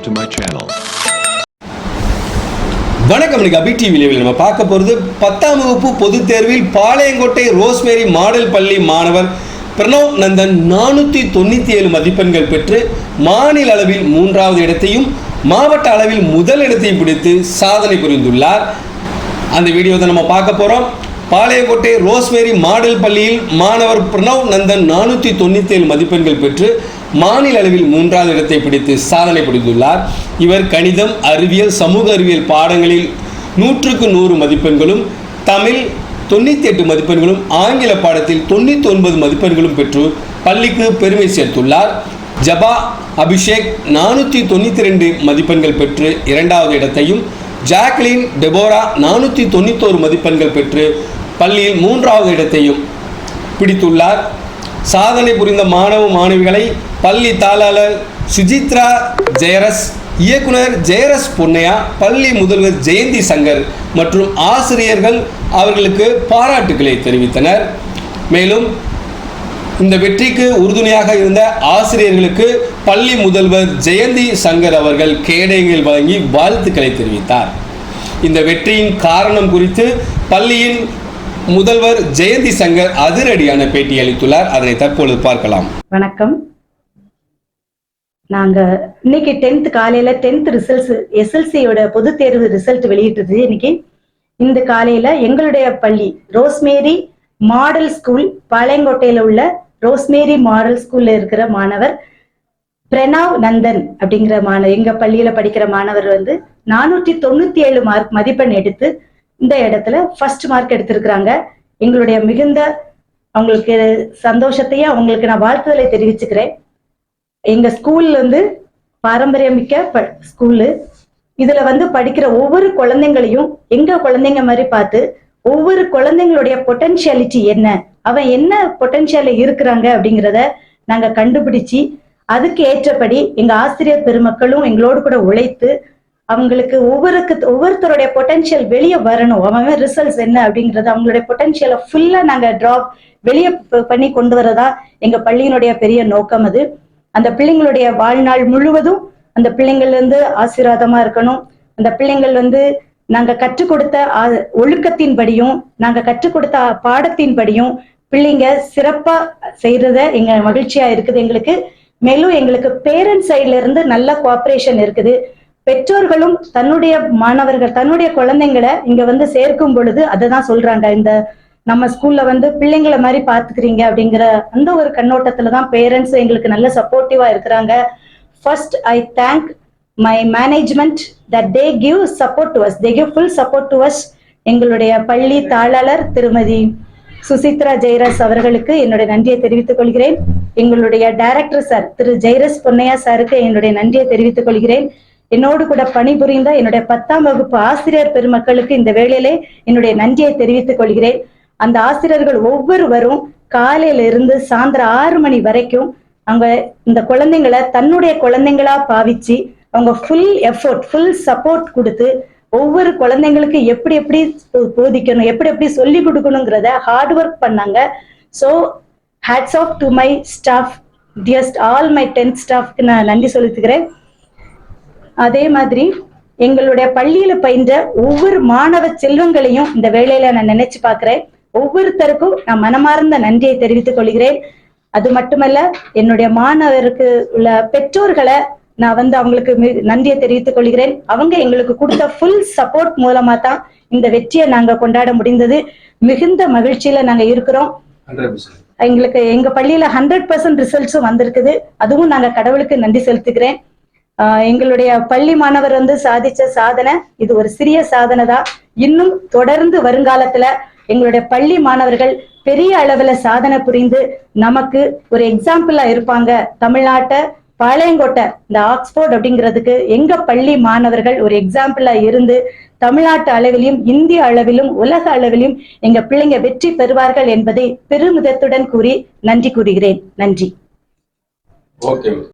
subscribe to my channel. வணக்கம் அபி டிவியில் நம்ம பார்க்க போகிறது பத்தாம் வகுப்பு பொதுத் தேர்வில் பாளையங்கோட்டை ரோஸ்மேரி மாடல் பள்ளி மாணவர் பிரணவ் நந்தன் நானூற்றி தொண்ணூற்றி ஏழு மதிப்பெண்கள் பெற்று மாநில அளவில் மூன்றாவது இடத்தையும் மாவட்ட அளவில் முதல் இடத்தையும் பிடித்து சாதனை புரிந்துள்ளார் அந்த வீடியோவை நம்ம பார்க்க போகிறோம் பாளையங்கோட்டை ரோஸ்மேரி மாடல் பள்ளியில் மாணவர் பிரணவ் நந்தன் நானூற்றி தொண்ணூற்றி ஏழு மதிப்பெண்கள் பெற்று மாநில அளவில் மூன்றாவது இடத்தை பிடித்து சாதனை புரிந்துள்ளார். இவர் கணிதம் அறிவியல் சமூக அறிவியல் பாடங்களில் நூற்றுக்கு நூறு மதிப்பெண்களும் தமிழ் தொண்ணூற்றி எட்டு மதிப்பெண்களும் ஆங்கில பாடத்தில் தொண்ணூற்றி ஒன்பது மதிப்பெண்களும் பெற்று பள்ளிக்கு பெருமை சேர்த்துள்ளார். ஜபா அபிஷேக் நானூற்றி தொண்ணூற்றி ரெண்டு மதிப்பெண்கள் பெற்று இரண்டாவது இடத்தையும் ஜாக்லின் டெபோரா நானூற்றி தொண்ணூத்தோரு மதிப்பெண்கள் பெற்று பள்ளியில் மூன்றாவது இடத்தையும் பிடித்துள்ளார். சாதனை புரிந்த மாணவ மாணவிகளை பள்ளி தாளாளர் சுஜித்ரா ஜெயரஸ் இயக்குனர் ஜெயரஸ் பொன்னையா பள்ளி முதல்வர் ஜெயந்தி சங்கர் மற்றும் ஆசிரியர்கள் அவர்களுக்கு பாராட்டுக்களை தெரிவித்தனர். மேலும் இந்த வெற்றிக்கு உறுதுணையாக இருந்த ஆசிரியர்களுக்கு பள்ளி முதல்வர் ஜெயந்தி சங்கர் அவர்கள் கேடயங்கள் வழங்கி வாழ்த்துக்களை தெரிவித்தார். இந்த வெற்றியின் காரணம் குறித்து பள்ளியின் முதல்வர் ஜெயந்தி சங்கர் அதிரடியான பேட்டி அளித்துள்ளார். அதனை தற்பொழுது பார்க்கலாம். வணக்கம். நாங்க இன்னைக்கு டென்த் காலையில டென்த் ரிசல்ட்ஸ் எஸ்எல்சியோட பொது தேர்வு ரிசல்ட் வெளியிட்டது இன்னைக்கு. இந்த காலையில எங்களுடைய பள்ளி ரோஸ்மேரி மாடல் ஸ்கூல் பாளையங்கோட்டையில உள்ள ரோஸ்மேரி மாடல் ஸ்கூல்ல இருக்கிற மாணவர் பிரணாவ் நந்தன் அப்படிங்கிற மாணவர் எங்க பள்ளியில படிக்கிற மாணவர் வந்து நானூற்றி தொண்ணூத்தி ஏழு மார்க் மதிப்பெண் எடுத்து இந்த இடத்துல ஃபர்ஸ்ட் மார்க் எடுத்திருக்கிறாங்க. எங்களுடைய மிகுந்த அவங்களுக்கு சந்தோஷத்தையும் அவங்களுக்கு நான் வாழ்த்துதலை தெரிவிச்சுக்கிறேன். எங்க ஸ்கூல் வந்து பாரம்பரியமிக்க ப ஸ்கூலு. இதுல வந்து படிக்கிற ஒவ்வொரு குழந்தைங்களையும் எங்க குழந்தைங்க மாதிரி பார்த்து ஒவ்வொரு குழந்தைங்களுடைய பொட்டன்ஷியாலிட்டி என்ன? அவன் என்ன பொட்டன்ஷியல் இருக்கிறாங்க அப்படிங்கிறத நாங்க கண்டுபிடிச்சு அதுக்கு ஏற்றபடி எங்க ஆசிரியர் பெருமக்களும் எங்களோடு கூட உழைத்து அவங்களுக்கு ஒவ்வொருக்கு ஒவ்வொருத்தருடைய பொட்டன்ஷியல் வெளியே வரணும். அவன் ரிசல்ட்ஸ் என்ன அப்படிங்கறது அவங்களுடைய பொட்டன்ஷியலை ஃபுல்லா நாங்க டிராப் வெளியே பண்ணி கொண்டு வரதா எங்க பள்ளியினுடைய பெரிய நோக்கம் அது. அந்த பிள்ளைங்களுடைய வாழ்நாள் முழுவதும் அந்த பிள்ளைங்கள் வந்து ஆசீர்வாதமா இருக்கணும். அந்த பிள்ளைங்கள் வந்து நாங்க கற்றுக் கொடுத்த ஒழுக்கத்தின் ஒழுக்கத்தின்படியும் நாங்க கற்றுக் கொடுத்த பாடத்தின்படியும் பிள்ளைங்க சிறப்பா செய்யறத எங்க மகிழ்ச்சியா இருக்குது எங்களுக்கு. மேலும் எங்களுக்கு பேரண்ட் சைட்ல இருந்து நல்ல கோஆபரேஷன் இருக்குது. பெற்றோர்களும் தன்னுடைய மாணவர்கள் தன்னுடைய குழந்தைங்களை இங்க வந்து சேர்க்கும் பொழுது அதை தான் சொல்றாங்க. இந்த நம்ம ஸ்கூல்ல வந்து பிள்ளைங்களை மாதிரி பாத்துக்கிறீங்க அப்படிங்கிற அந்த ஒரு கண்ணோட்டத்துல தான் பேரண்ட்ஸ் எங்களுக்கு நல்ல சப்போர்ட்டிவா இருக்கிறாங்க. First I thank my management that they give support to us they give full support to us எங்களுடைய பள்ளி தாளாளர் திருமதி சுசித்ரா ஜெயரஸ் அவர்களுக்கு என்னுடைய நன்றியை தெரிவித்துக் கொள்கிறேன். எங்களுடைய டைரக்டர் சார் திரு ஜெயரஸ் பொன்னையா சாருக்கு என்னுடைய நன்றியை தெரிவித்துக் கொள்கிறேன். என்னோடு கூட பணிபுரிந்த என்னுடைய பத்தாம் வகுப்பு ஆசிரியர் பெருமக்களுக்கு இந்த வேளையிலே என்னுடைய நன்றியை தெரிவித்துக் கொள்கிறேன். அந்த ஆசிரியர்கள் ஒவ்வொருவரும் காலையில இருந்து சாயந்தரம் ஆறு மணி வரைக்கும் அவங்க இந்த குழந்தைங்களை தன்னுடைய குழந்தைங்களா பாவிச்சு அவங்க ஃபுல் எஃபோர்ட் ஃபுல் சப்போர்ட் கொடுத்து ஒவ்வொரு குழந்தைங்களுக்கு எப்படி எப்படி போதிக்கணும் எப்படி எப்படி சொல்லி கொடுக்கணுங்கிறத ஹார்ட் ஒர்க் பண்ணாங்க. So hats off to my staff dearest all my tenth ஸ்டாஃப்க்கு நான் நன்றி சொல்லித்துக்கிறேன் அதே மாதிரி எங்களுடைய பள்ளியில பயின்ற ஒவ்வொரு மாணவ செல்வங்களையும் இந்த வேலையில நான் நினைச்சு பாக்குறேன் ஒவ்வொருத்தருக்கும் நான் மனமார்ந்த நன்றியை தெரிவித்துக் கொள்கிறேன். அது மட்டுமல்ல என்னுடைய மாணவருக்கு உள்ள பெற்றோர்களை நான் வந்து அவங்களுக்கு நன்றியை தெரிவித்துக் கொள்கிறேன். அவங்க எங்களுக்கு கொடுத்த ஃபுல் சப்போர்ட் மூலமா தான் இந்த வெற்றியை நாங்க கொண்டாட முடிந்தது. மிகுந்த மகிழ்ச்சியில நாங்க இருக்கிறோம். எங்களுக்கு எங்க பள்ளியில ஹண்ட்ரட் பர்சன்ட் ரிசல்ட்ஸும் வந்திருக்குது. அதுவும் நாங்க கடவுளுக்கு நன்றி செலுத்துகிறேன். ஆஹ் எங்களுடைய பள்ளி மாணவர் வந்து சாதிச்ச சாதனை இது ஒரு சிறிய சாதனை தான் இன்னும் தொடர்ந்து வருங்காலத்துல எங்களுடைய பள்ளி மாணவர்கள் பெரிய அளவுல சாதனை புரிந்து நமக்கு ஒரு எக்ஸாம்பிளா இருப்பாங்க. தமிழ்நாட்டை பாளையங்கோட்டை இந்த ஆக்ஸ்போர்ட் அப்படிங்கிறதுக்கு எங்க பள்ளி மாணவர்கள் ஒரு எக்ஸாம்பிளா இருந்து தமிழ்நாட்டு அளவிலும் இந்திய அளவிலும் உலக அளவிலும் எங்க பிள்ளைங்க வெற்றி பெறுவார்கள் என்பதை பெருமிதத்துடன் கூறி நன்றி கூறுகிறேன். நன்றி.